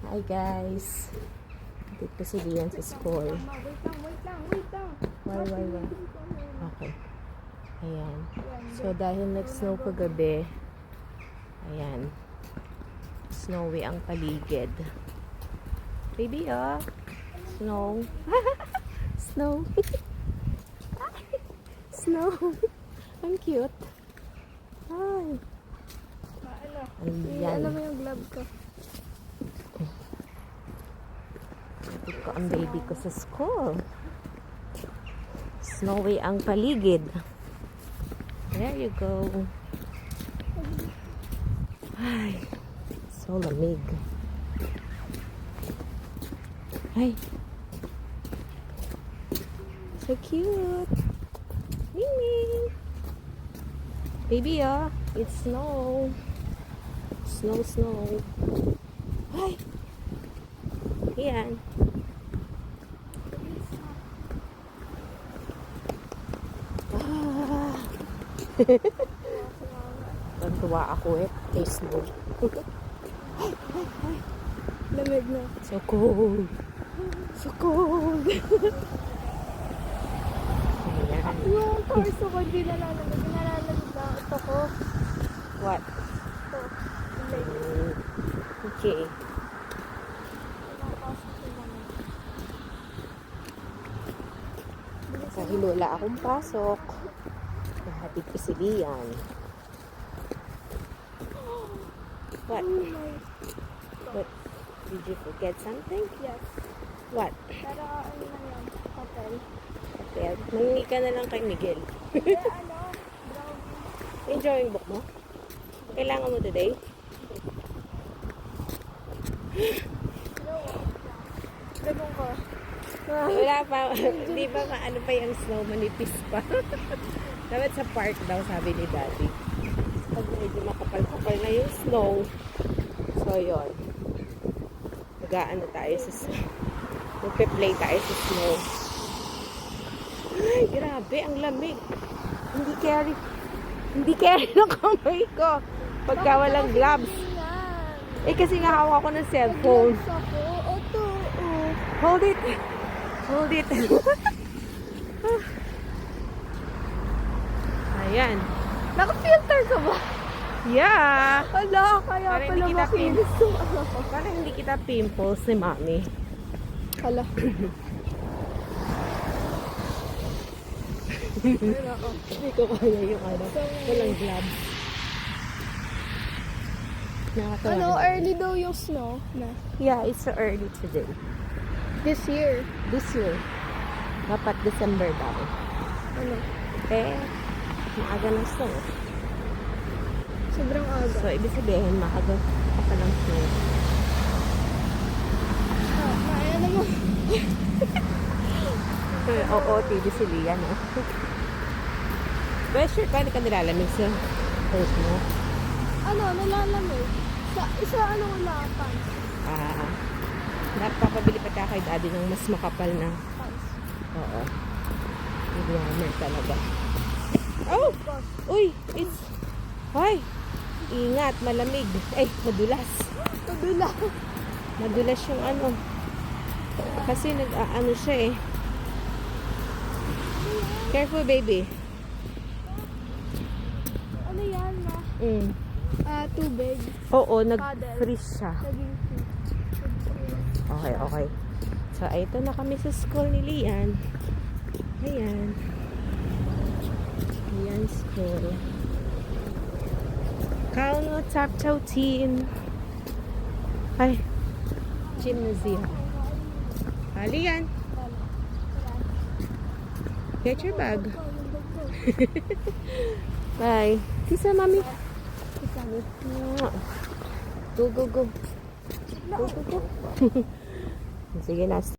Hi guys. Dito si Lian sa school. Wait lang, wait lang, wait lang. Why, why, why? Okay. Ayan. So dahil nag-snow kagabi, ayan. Snowy ang paligid. Baby, oh. Snow. Snow. Snow. Ang cute. Ay. Ano? Ayan. Ano mo yung glove ko? Ko ang baby ko sa school. Snowy ang paligid. There you go. Ay, so lamig. Ay. So cute. Ming Baby, oh. It's snow. Snow, snow. Ay. Yan. Ah. Natuwa ako eh. Kay snow. Lamig na. So cold. So cold. Ayan. Yung torso ko, hindi nalalamig. Nalalamig na. Ito ko. What? Ito. Okay. Wala akong pasok. Nahatid ko si Lian. What? Oh. What? Did you forget something? Yes. What? Pero ano na yan? Hotel. Okay. Mangingi ka na lang kay Miguel. Hindi, ano? Brownie. Yung drawing book mo? Kailangan mo today? Ganun ko. Wala pa. Di ba maano pa yung snow? Manipis pa. Dapat sa park daw, sabi ni Daddy. Pag medyo makapal-kapal na yung snow. So, yun. Mag-aano tayo sa snow. Magpe-play tayo sa snow. Ay, grabe. Ang lamig. Hindi carry. Hindi carry ng kamay ko. Pagka walang gloves. Eh, kasi nga hawak ko ng cellphone. Ako. Oh. Hold it. Hold it. Ayan. Naka-filter ka ba? Yeah. Ala, kaya Para pala makinis yung ko. Para hindi kita pimples ni mami. Hala. Hindi ko kaya yung ano. Walang gloves. Nakatawa. Ano, early daw yung snow na. Yeah, it's so early today. This year. This year. Dapat December daw. Ano? Eh, maaga ng snow. Sobrang aga. So, ibig sabihin, maaga pa ng snow. Ah, kaya naman. Oo, TV si Lian, no? But sure ka, hindi ka nilalamig sa coat mo. Ano, nalalamig. Sa isa ano wala pants. Ah, napapabili pa tayo kay daddy ng mas makapal na. Pants. Oo. Warmer talaga. Oh! Uy! It's... Hoy! Ingat, malamig. Ay, madulas. Tadula. Madulas yung ano. Kasi nag-ano siya eh. Careful, baby. Ano yan na? Mm. Ah, tubig. Oo, nag-freeze siya. Naging. Okay, okay. So, ito na kami sa school ni Lian. Ayan. School. Kauno Taptow Team. Ay, gymnasium. Ah, Lian, get your bag. Bye. Mommy. Kiss mommy. Mwah. Go, go, go. Go, go, go. Sige na.